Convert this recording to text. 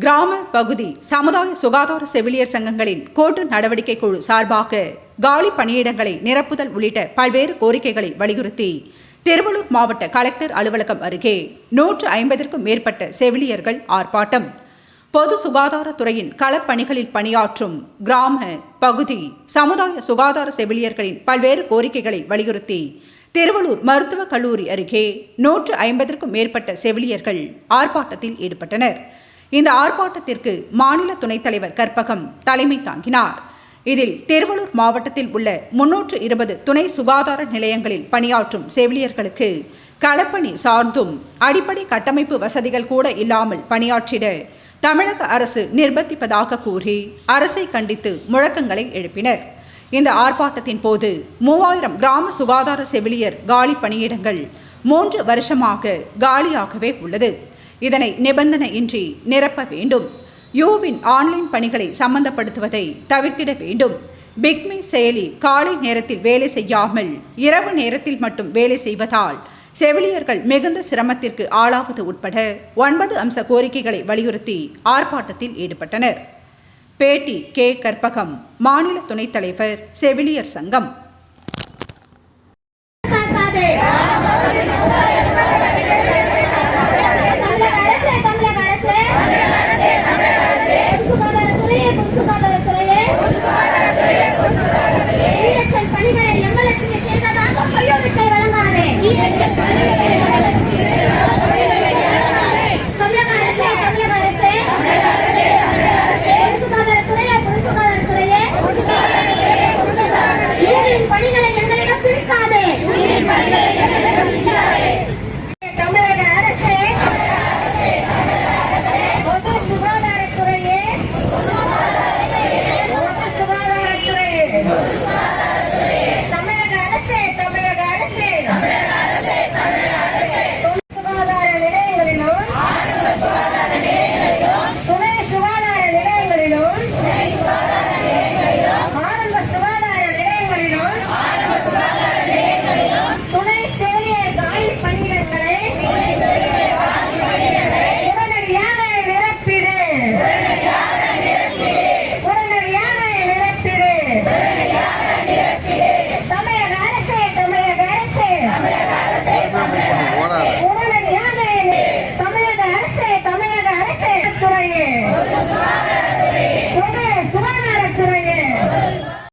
கிராம பகுதி சமுதாய சுகாதார செவிலியர் சங்கங்களின் கோட்டு நடவடிக்கை குழு சார்பாக காலி பணியிடங்களை நிரப்புதல் உள்ளிட்ட பல்வேறு கோரிக்கைகளை வலியுறுத்தி திருவள்ளூர் மாவட்ட கலெக்டர் அலுவலகம் அருகே நூற்று ஐம்பதற்கும் மேற்பட்ட செவிலியர்கள் ஆர்ப்பாட்டம். பொது சுகாதாரத்துறையின் களப்பணிகளில் பணியாற்றும் கிராம பகுதி சமுதாய சுகாதார செவிலியர்களின் பல்வேறு கோரிக்கைகளை வலியுறுத்தி திருவள்ளூர் மருத்துவக் கல்லூரி அருகே நூற்று ஐம்பதற்கும் மேற்பட்ட செவிலியர்கள் ஆர்ப்பாட்டத்தில் ஈடுபட்டனர். இந்த ஆர்ப்பாட்டத்திற்கு மாநில துணைத் தலைவர் கற்பகம் தலைமை தாங்கினார். இதில் திருவள்ளூர் மாவட்டத்தில் உள்ள முன்னூற்று இருபது துணை சுகாதார நிலையங்களில் பணியாற்றும் செவிலியர்களுக்கு களப்பணி சார்ந்தும் அடிப்படை கட்டமைப்பு வசதிகள் கூட இல்லாமல் பணியாற்றிட தமிழக அரசு நிர்பந்திப்பதாக கூறி அரசை கண்டித்து முழக்கங்களை எழுப்பினர். இந்த ஆர்ப்பாட்டத்தின் போது மூவாயிரம் கிராம சுகாதார செவிலியர் காலி பணியிடங்கள் மூன்று வருஷமாக காலியாகவே உள்ளது. இதனை நிபந்தனையின்றி நிரப்ப வேண்டும். யூவின் ஆன்லைன் பணிகளை சம்பந்தப்படுத்துவதை தவிர்த்திட வேண்டும். பிக்மி செயலி காலை நேரத்தில் வேலை செய்யாமல் இரவு நேரத்தில் மட்டும் வேலை செய்வதால் செவிலியர்கள் மிகுந்த சிரமத்திற்கு ஆளாவது உட்பட ஒன்பது அம்ச கோரிக்கைகளை வலியுறுத்தி ஆர்ப்பாட்டத்தில் ஈடுபட்டனர். பேட்டி கே. கற்பகம் மாநில துணைத் தலைவர் செவிலியர் சங்கம். உடனடியாக தமிழக அரசு தமிழக அரசு. துறையே